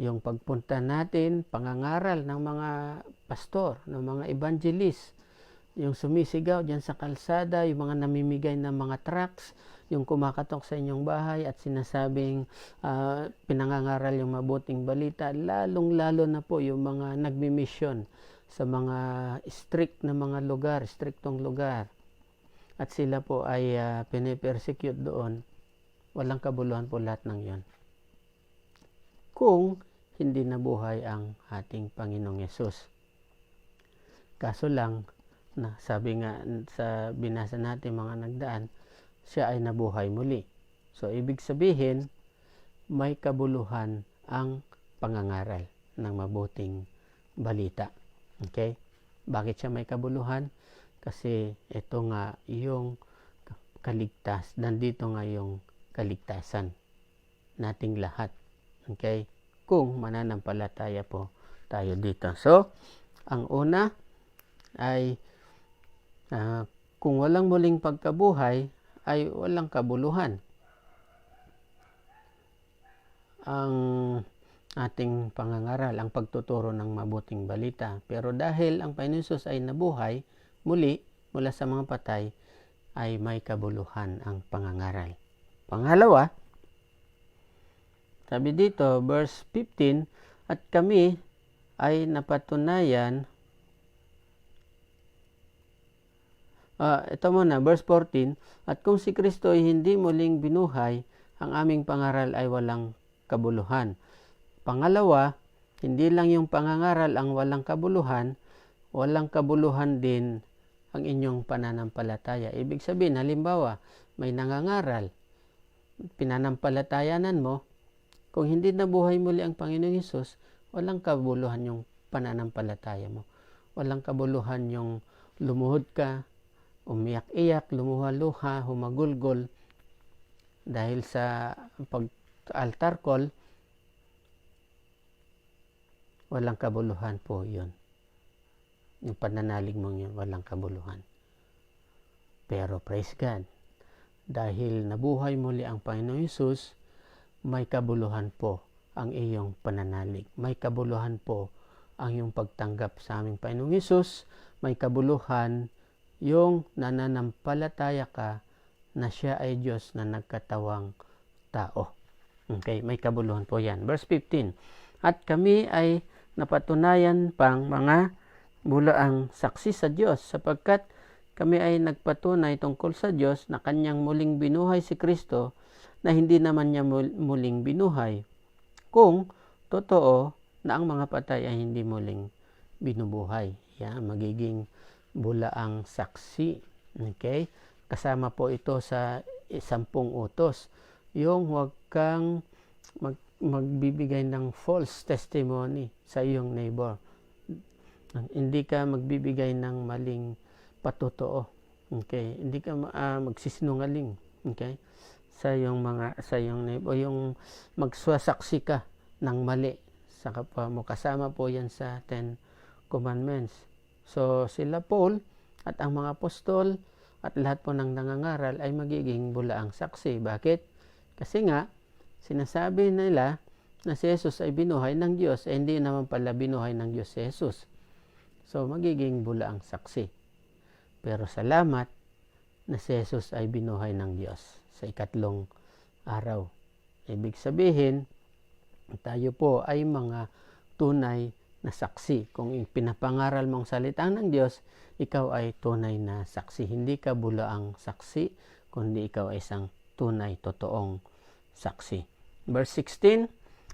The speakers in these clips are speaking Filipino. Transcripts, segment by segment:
yung pagpunta natin, pangangaral ng mga pastor, ng mga evangelist, yung sumisigaw dyan sa kalsada, yung mga namimigay ng mga tracts, yung kumakatok sa inyong bahay at sinasabing uh, pinangangaral yung mabuting balita, lalong-lalo na po yung mga nagmi-mission sa mga strict na mga lugar, striktong lugar. At sila po ay uh, pinipersecute doon. Walang kabuluhan po lahat ng yon. Kung hindi nabuhay ang ating Panginoong Yesus. Kaso lang, na sabi nga sa binasa natin mga nagdaan, siya ay nabuhay muli. So, ibig sabihin, may kabuluhan ang pangangaral ng mabuting balita. Okay? Bakit siya may kabuluhan? Kasi ito nga yung kaligtas. Nandito nga yung kaligtasan nating lahat. Okay? Kung mananampalataya po tayo dito. So, ang una ay uh, kung walang muling pagkabuhay, ay walang kabuluhan. Ang ating pangangaral, ang pagtuturo ng mabuting balita. Pero dahil ang Panginoon ay nabuhay, muli, mula sa mga patay, ay may kabuluhan ang pangangaral. Pangalawa, sabi dito, verse 15, at kami ay napatunayan Uh, ito muna, verse 14, At kung si Kristo ay hindi muling binuhay, ang aming pangaral ay walang kabuluhan. Pangalawa, hindi lang yung pangangaral ang walang kabuluhan, walang kabuluhan din ang inyong pananampalataya. Ibig sabihin, halimbawa, may nangangaral, pinanampalatayanan mo, kung hindi nabuhay muli ang Panginoong Hesus, walang kabuluhan yung pananampalataya mo. Walang kabuluhan yung lumuhod ka, umiyak-iyak, lumuha-luha, humagulgol dahil sa pag-altar call, walang kabuluhan po yun. Yung pananalig mong yun, walang kabuluhan. Pero praise God, dahil nabuhay muli ang Panginoon Yesus, may kabuluhan po ang iyong pananalig. May kabuluhan po ang iyong pagtanggap sa aming Panginoong Yesus. May kabuluhan yung nananampalataya ka na siya ay Diyos na nagkatawang tao. Okay, may kabuluhan po yan. Verse 15. At kami ay napatunayan pang mga bulaang saksi sa Diyos sapagkat kami ay nagpatunay tungkol sa Diyos na kanyang muling binuhay si Kristo na hindi naman niya muling binuhay. Kung totoo na ang mga patay ay hindi muling binubuhay. Yan, magiging bulaang saksi. Okay? Kasama po ito sa sampung utos. Yung huwag kang mag, magbibigay ng false testimony sa iyong neighbor. Hindi ka magbibigay ng maling patotoo. Okay? Hindi ka uh, magsisinungaling. Okay? Sa iyong mga sa iyong neighbor, yung magswasaksi ka ng mali sa kapwa mo. Kasama po yan sa 10 commandments. So, sila Paul at ang mga apostol at lahat po ng nangangaral ay magiging bulaang saksi. Bakit? Kasi nga, sinasabi nila na si Jesus ay binuhay ng Diyos, eh hindi naman pala binuhay ng Diyos si Jesus. So, magiging bulaang saksi. Pero salamat na si Jesus ay binuhay ng Diyos sa ikatlong araw. Ibig sabihin, tayo po ay mga tunay na saksi. Kung pinapangaral mong salita ng Diyos, ikaw ay tunay na saksi. Hindi ka bulaang saksi, kundi ikaw ay isang tunay, totoong saksi. Verse 16,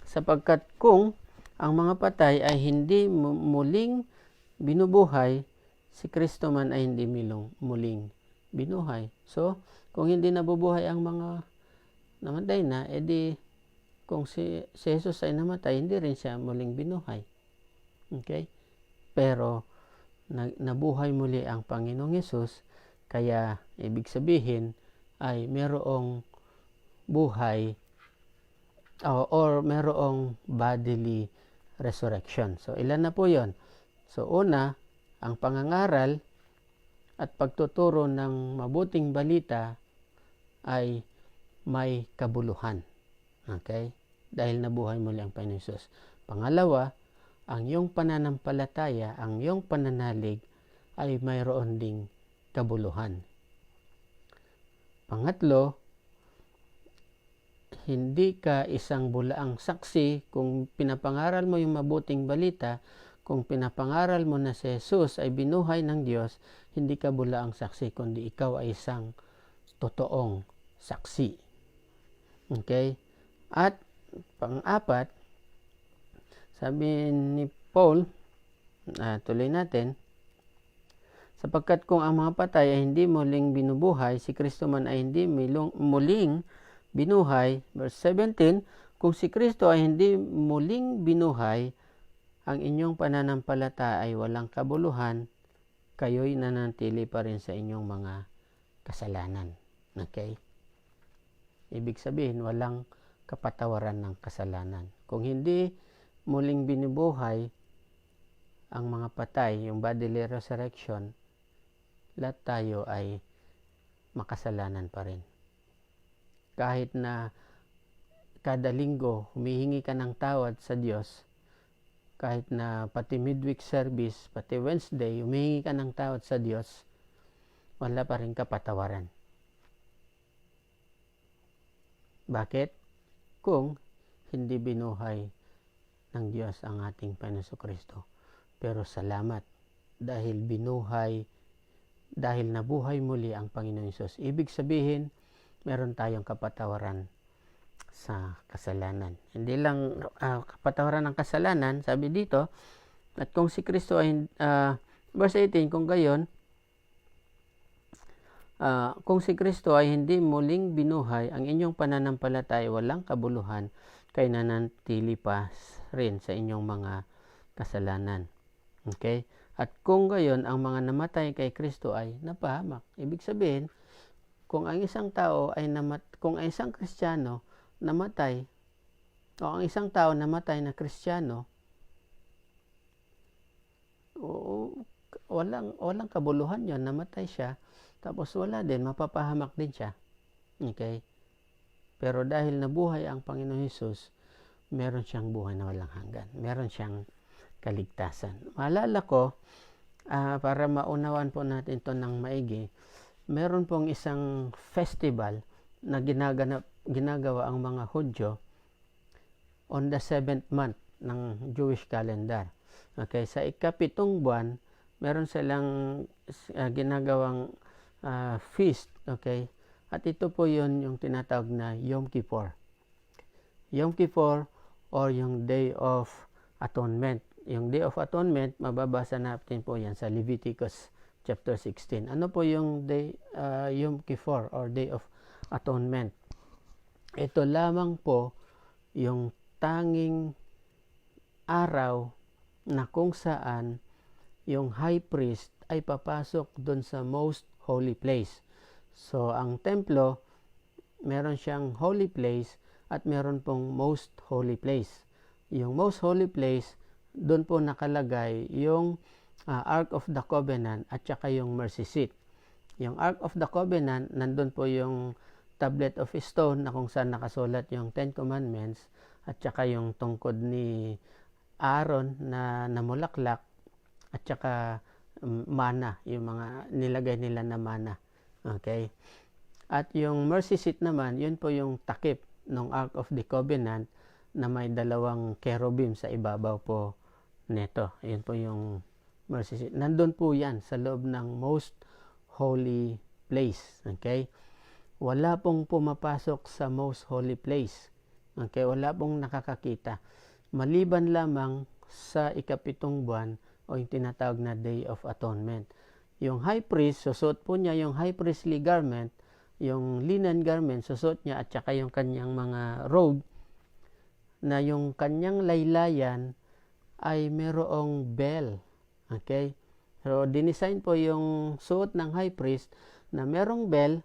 sapagkat kung ang mga patay ay hindi muling binubuhay, si Kristo man ay hindi milong muling binuhay. So, kung hindi nabubuhay ang mga namatay na, edi kung si, si Jesus ay namatay, hindi rin siya muling binuhay. Okay? Pero nabuhay muli ang Panginoong Yesus, kaya ibig sabihin ay merong buhay or, or merong bodily resurrection. So ilan na po 'yon? So una, ang pangangaral at pagtuturo ng mabuting balita ay may kabuluhan. Okay? Dahil nabuhay muli ang Panginoon Jesus. Pangalawa, ang iyong pananampalataya, ang iyong pananalig ay mayroon ding kabuluhan. Pangatlo, hindi ka isang bulaang saksi kung pinapangaral mo yung mabuting balita, kung pinapangaral mo na si Jesus ay binuhay ng Diyos, hindi ka bulaang saksi, kundi ikaw ay isang totoong saksi. Okay? At pang-apat, sabi ni Paul, uh, tuloy natin, sapagkat kung ang mga patay ay hindi muling binubuhay, si Kristo man ay hindi muling binuhay. Verse 17, kung si Kristo ay hindi muling binuhay, ang inyong pananampalataya ay walang kabuluhan, kayo'y nanantili pa rin sa inyong mga kasalanan. Okay? Ibig sabihin, walang kapatawaran ng kasalanan. Kung hindi muling binubuhay ang mga patay, yung bodily resurrection, lahat tayo ay makasalanan pa rin. Kahit na kada linggo humihingi ka ng tawad sa Diyos, kahit na pati midweek service, pati Wednesday, humihingi ka ng tawad sa Diyos, wala pa rin kapatawaran. Bakit? Kung hindi binuhay ng Diyos ang ating Panginoon Kristo. Pero salamat dahil binuhay, dahil nabuhay muli ang Panginoon Isus. Ibig sabihin, meron tayong kapatawaran sa kasalanan. Hindi lang uh, kapatawaran ng kasalanan, sabi dito, at kung si Kristo ay, uh, verse 18, kung gayon, uh, kung si Kristo ay hindi muling binuhay, ang inyong pananampalataya walang kabuluhan, kay nanantili pa rin sa inyong mga kasalanan. Okay? At kung gayon, ang mga namatay kay Kristo ay napahamak. Ibig sabihin, kung ang isang tao ay namat kung ang isang Kristiyano namatay o ang isang tao namatay na Kristiyano, o, walang walang kabuluhan 'yon, namatay siya, tapos wala din mapapahamak din siya. Okay? Pero dahil nabuhay ang Panginoon Hesus, meron siyang buhay na walang hanggan. Meron siyang kaligtasan. Maalala ko, uh, para maunawan po natin ito ng maigi, meron pong isang festival na ginaganap, ginagawa ang mga Hudyo on the seventh month ng Jewish calendar. Okay, sa ikapitong buwan, meron silang uh, ginagawang uh, feast, okay? At ito po 'yon yung tinatawag na Yom Kippur. Yom Kippur or yung Day of Atonement. Yung Day of Atonement, mababasa natin po yan sa Leviticus chapter 16. Ano po yung Day, uh, Yom Kippur or Day of Atonement? Ito lamang po yung tanging araw na kung saan yung high priest ay papasok doon sa most holy place. So, ang templo, meron siyang holy place at meron pong most holy place. Yung most holy place, doon po nakalagay yung uh, Ark of the Covenant at saka yung mercy seat. Yung Ark of the Covenant, nandun po yung tablet of stone na kung saan nakasulat yung Ten Commandments at saka yung tungkod ni Aaron na namulaklak at saka um, mana, yung mga nilagay nila na mana. Okay? At yung mercy seat naman, yun po yung takip ng Ark of the Covenant na may dalawang cherubim sa ibabaw po neto. Ayun po yung mercy seat. Nandun po yan sa loob ng most holy place. Okay? Wala pong pumapasok sa most holy place. Okay? Wala pong nakakakita. Maliban lamang sa ikapitong buwan o yung tinatawag na Day of Atonement. Yung high priest, susot po niya yung high priestly garment yung linen garment, susot niya at saka yung kanyang mga robe na yung kanyang laylayan ay merong bell. Okay? So, dinesign po yung suot ng high priest na merong bell.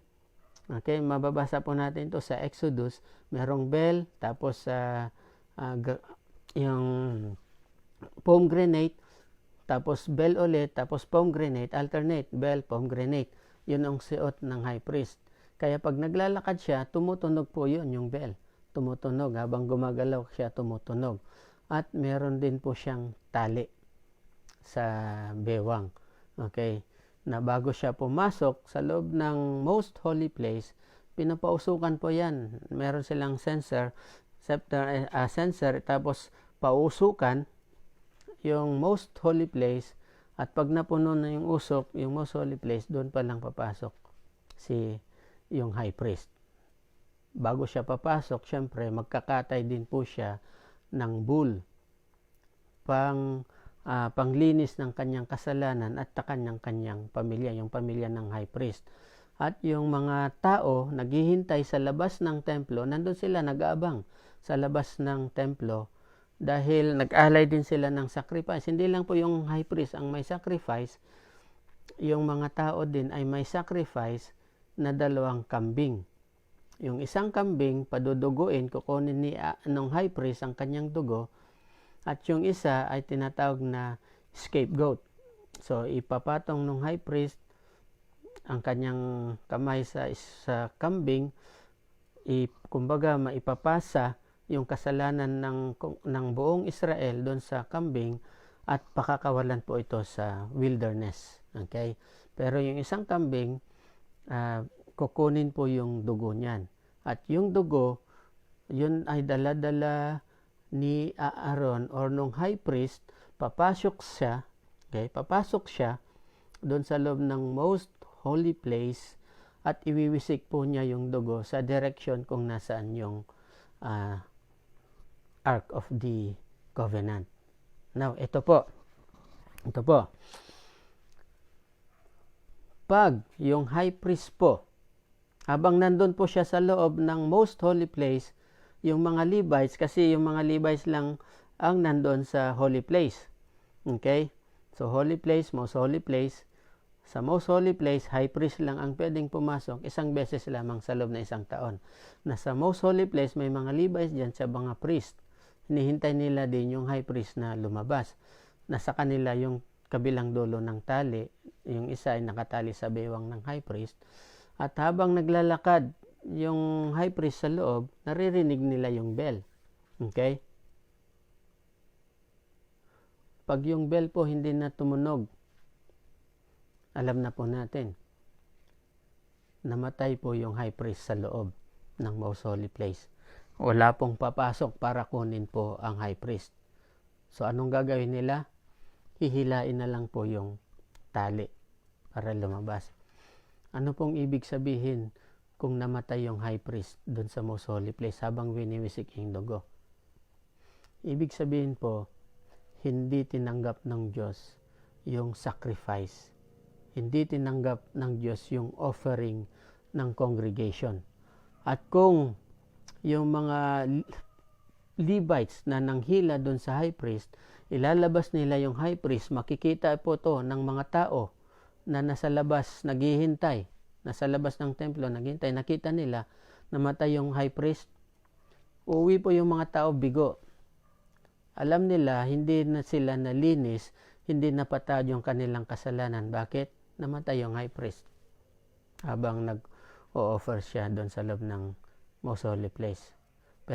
Okay, mababasa po natin to sa Exodus. Merong bell, tapos sa uh, uh, yung pomegranate, tapos bell ulit, tapos pomegranate, alternate, bell, pomegranate. Yun ang suot ng high priest. Kaya pag naglalakad siya, tumutunog po yun, yung bell. Tumutunog. Habang gumagalaw siya, tumutunog. at meron din po siyang tali sa bewang. Okay? Na bago siya pumasok sa loob ng most holy place, pinapausukan po yan. Meron silang sensor, scepter, uh, sensor, tapos pausukan yung most holy place at pag napuno na yung usok, yung most holy place, doon pa lang papasok si yung high priest. Bago siya papasok, syempre magkakatay din po siya ng bull pang uh, panglinis ng kanyang kasalanan at ta kanyang kanyang pamilya, yung pamilya ng high priest. At yung mga tao naghihintay sa labas ng templo, nandun sila nag-aabang sa labas ng templo dahil nag-alay din sila ng sacrifice. Hindi lang po yung high priest ang may sacrifice, yung mga tao din ay may sacrifice na dalawang kambing. Yung isang kambing, paduduguin, kukunin ni uh, ng high priest ang kanyang dugo, at yung isa ay tinatawag na scapegoat. So, ipapatong ng high priest ang kanyang kamay sa, sa kambing, i, kumbaga maipapasa yung kasalanan ng, ng buong Israel doon sa kambing at pakakawalan po ito sa wilderness. Okay? Pero yung isang kambing, uh, kukunin po yung dugo niyan. At yung dugo, yun ay dala-dala ni Aaron or nung high priest, papasok siya, okay, papasok siya doon sa loob ng most holy place at iwiwisik po niya yung dugo sa direction kung nasaan yung uh, Ark of the Covenant. Now, ito po. Ito po. Pag yung high priest po, habang nandun po siya sa loob ng most holy place, yung mga Levites kasi yung mga Levites lang ang nandoon sa holy place. Okay? So holy place, most holy place. Sa most holy place, high priest lang ang pwedeng pumasok isang beses lamang sa loob ng isang taon. Na sa most holy place, may mga Levites diyan sa mga priest. Hinihintay nila din yung high priest na lumabas. Nasa kanila yung kabilang dulo ng tali. Yung isa ay nakatali sa bewang ng high priest. At habang naglalakad yung high priest sa loob, naririnig nila yung bell. Okay? Pag yung bell po hindi na tumunog, alam na po natin, namatay po yung high priest sa loob ng most holy place. Wala pong papasok para kunin po ang high priest. So anong gagawin nila? Hihilain na lang po yung tali para lumabas. Ano pong ibig sabihin kung namatay yung high priest doon sa most holy place habang winiwisik yung dugo. Ibig sabihin po, hindi tinanggap ng Diyos yung sacrifice. Hindi tinanggap ng Diyos yung offering ng congregation. At kung yung mga Levites na nanghila doon sa high priest, ilalabas nila yung high priest, makikita po to ng mga tao na nasa labas naghihintay nasa labas ng templo, naghintay, nakita nila, namatay yung high priest. Uwi po yung mga tao bigo. Alam nila, hindi na sila nalinis, hindi napatad yung kanilang kasalanan. Bakit? Namatay yung high priest. Habang nag-o-offer siya doon sa loob ng most holy place.